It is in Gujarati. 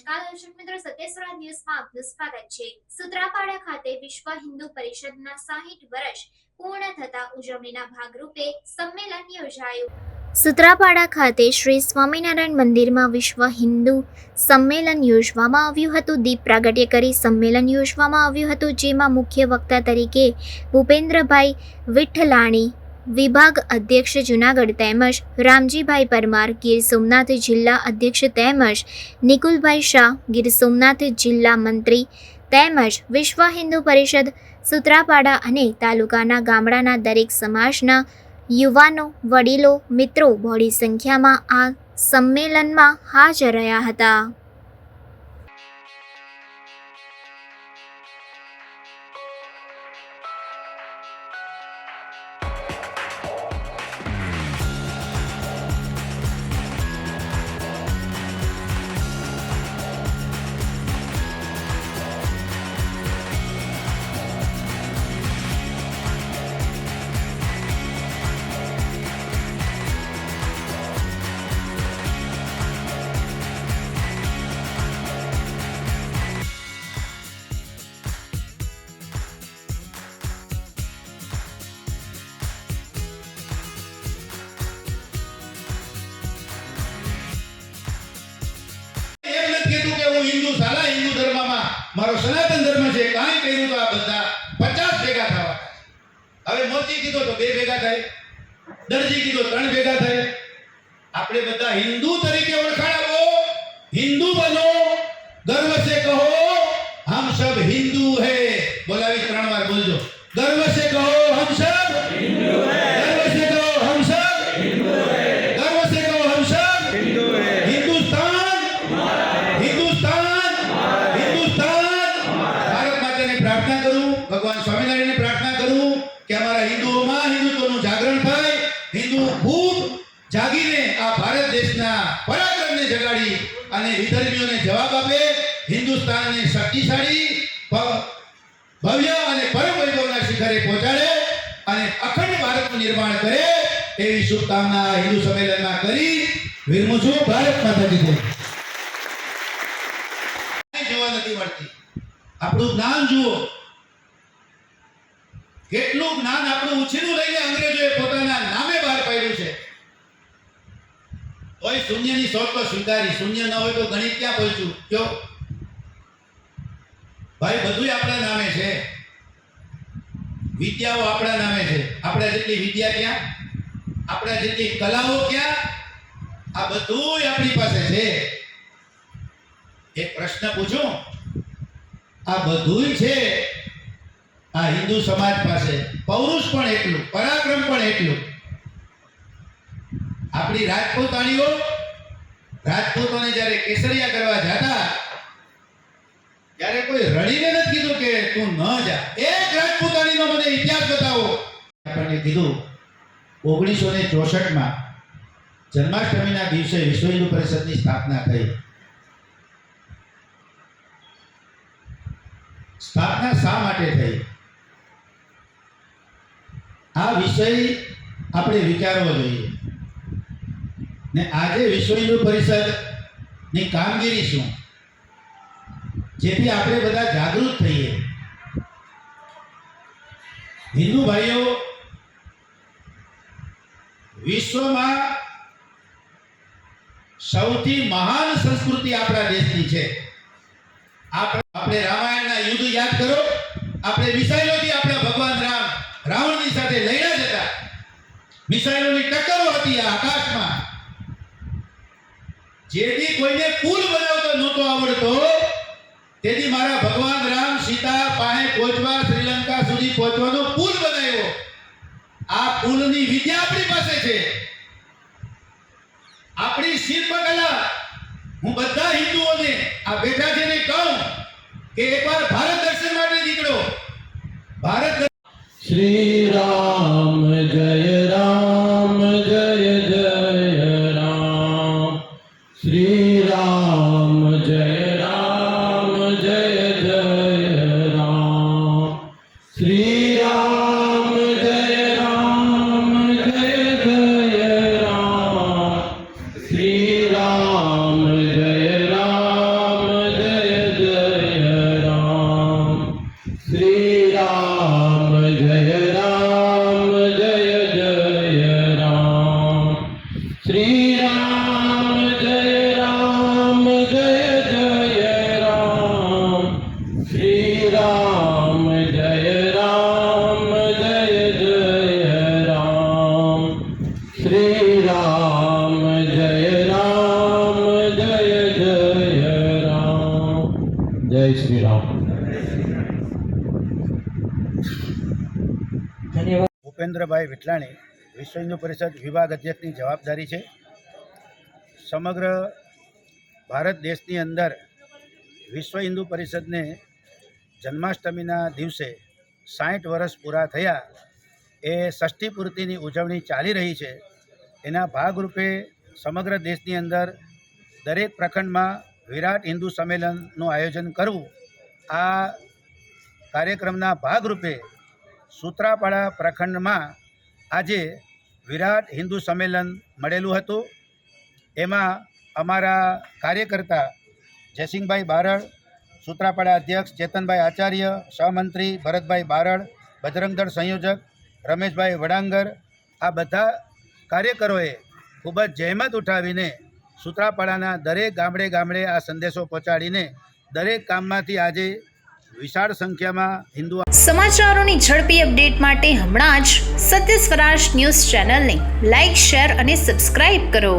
નમસ્કાર દર્શક મિત્રો સત્યસ્વરા ન્યૂઝમાં આપનું સ્વાગત છે. સુત્રાપાડા ખાતે વિશ્વ હિન્દુ પરિષદના 60 વર્ષ પૂર્ણ થતા ઉજવણીના ભાગરૂપે સંમેલન યોજાયું. સુત્રાપાડા ખાતે શ્રી સ્વામિનારાયણ મંદિરમાં વિશ્વ હિન્દુ સંમેલન યોજવામાં આવ્યું હતું. દીપ પ્રાગટ્ય કરી સંમેલન યોજવામાં આવ્યું હતું, જેમાં મુખ્ય વક્તા તરીકે ભૂપેન્દ્રભાઈ વિઠ્ઠલાણી વિભાગ અધ્યક્ષ જુનાગઢ તેમજ રામજીભાઈ પરમાર, ગીર સોમનાથ જિલ્લા અધ્યક્ષ તેમજ નિકુલભાઈ શાહ, ગીર સોમનાથ જિલ્લા મંત્રી તેમજ વિશ્વ હિન્દુ પરિષદ સુત્રાપાડા અને તાલુકાના ગામડાના દરેક સમાજના યુવાનો, વડીલો, મિત્રો બહોળી સંખ્યામાં આ સંમેલનમાં હાજર રહ્યા હતા. મારો સનાતન ધર્મ છે, કાંઈ કર્યું તો આ બધા પચાસ ભેગા થવા હવે મોચી કીધો તો બે ભેગા થાય, દરજી કીધો ત્રણ ભેગા થાય. આપણે બધા હિન્દુ તરીકે ઓળખાડાવો, હિન્દુ બનો, ગર્વ છે કહો, હમ સબ હિન્દુ હે. બોલાવી ત્રણ વાર બોલજો. ગર્વ અને વિધર્મીઓને જવાબ આપે. હિન્દુસ્તાનને શક્તિશાળી ભવ્ય અને પરમ વૈભવના શિખરે પહોંચાડે અને અખંડ ભારતનું નિર્માણ કરે એવી શુભકામના હિન્દુ સંમેલનમાં કરી. વિરમું છું, ભારત માતાજી જોવા નથી મળતી. આપણું જ્ઞાન જુઓ. કેટલું જ્ઞાન આપણું ઉછીનું લઈને અંગ્રેજોએ પોતાના નામે બહાર પાડ્યું કોઈ શૂન્યની શોધ તો સ્વીકારી. શૂન્ય ન હોય તો ગણિત ક્યાં પહોંચ્યું કયો? ભાઈ, બધુંય આપણા નામે છે. વિદ્યાઓ આપણા નામે છે. આપણા જેટલી વિદ્યા ક્યાં? આપણા જેટલી કલાઓ ક્યાં? આ બધુંય આપણી પાસે છે. એક પ્રશ્ન પૂછું? આ બધુંય છે? આ હિન્દુ સમાજ પાસે. પૌરુષ પણ એટલું, પરાક્રમ પણ એટલું. આપણી રાજપૂતાણીઓ રાજપૂતોને જ્યારે કેસરિયા કરવા જતા, ત્યારે કોઈ રડીને નથી કીધું કે તું ન જા. એક રાજપૂતાણીનો મને ઇતિહાસ બતાવો. આપણને કીધું ઓગણીસો ને ચોસઠમાં જન્માષ્ટમીના દિવસે વિશ્વ હિન્દુ પરિષદની સ્થાપના થઈ. સ્થાપના શા માટે થઈ? આ વિષય આપણે વિચારવો જોઈએ. ને આજે વિશ્વ હિન્દુ પરિષદની કામગીરી શું? જેથી આપણે બધા જાગૃત થઈએ. હિન્દુ ભાઈઓ, વિશ્વમાં સૌથી મહાન સંસ્કૃતિ આપણા દેશની છે. આપણે રામાયણના યુદ્ધ યાદ કરો. આપણે મિસાઇલોથી આપણા ભગવાન રામ રાવણની સાથે લડ્યા જતા. મિસાઈલોની ટક્કરો હતી આકાશમાં. જેથી કોઈને પુલ બનાવતો નહોતો આવડતો, તેથી મારા ભગવાન રામ સીતા પાસે પહોંચવા શ્રીલંકા સુધી પહોંચવાનો પુલ બનાવ્યો. આ પુલની વિદ્યા આપણી પાસે છે. આપણી શિલ્પકલા, હું બધા હિન્દુઓને આ બેઠા છે ને કહું કે એકવાર ભારત દર્શન માટે નીકળો. ભારત શ્રી श्री જય શ્રી રામ. ભૂપેન્દ્રભાઈ વિટલાણી વિશ્વ હિન્દુ પરિષદ વિભાગ અધ્યક્ષની જવાબદારી છે. સમગ્ર ભારત દેશની અંદર વિશ્વ હિન્દુ પરિષદને જન્માષ્ટમીના દિવસે સાઠ વર્ષ પૂરા થયા એ ષષ્ઠીપૂર્તિની ઉજવણી ચાલી રહી છે. એના ભાગરૂપે સમગ્ર દેશની અંદર દરેક પ્રખંડમાં વિરાટ હિન્દુ સંમેલનનું આયોજન કરવું, આ કાર્યક્રમના ભાગરૂપે સૂત્રાપાડા પ્રખંડમાં આજે વિરાટ હિન્દુ સંમેલન મળેલું હતું. એમાં અમારા કાર્યકર્તા જયસિંહભાઈ બારડ, સૂત્રાપાડા અધ્યક્ષ ચેતનભાઈ આચાર્ય, સહમંત્રી ભરતભાઈ બારડ બજરંગદળ સંયોજક રમેશભાઈ વડાંગર, આ બધા કાર્યકરોએ ખૂબ જ જહેમત ઉઠાવીને સૂત્રાપાડાના દરેક ગામડે ગામડે આ સંદેશો પહોંચાડીને દરેક ગામમાંથી આજે વિશાળ સંખ્યામાં હિન્દુ સમાચારોની ઝડપી અપડેટ માટે હમણાં જ સત્ય સ્વરાજ ન્યૂઝ ચેનલને લાઇક શેર અને સબસ્ક્રાઇબ કરો.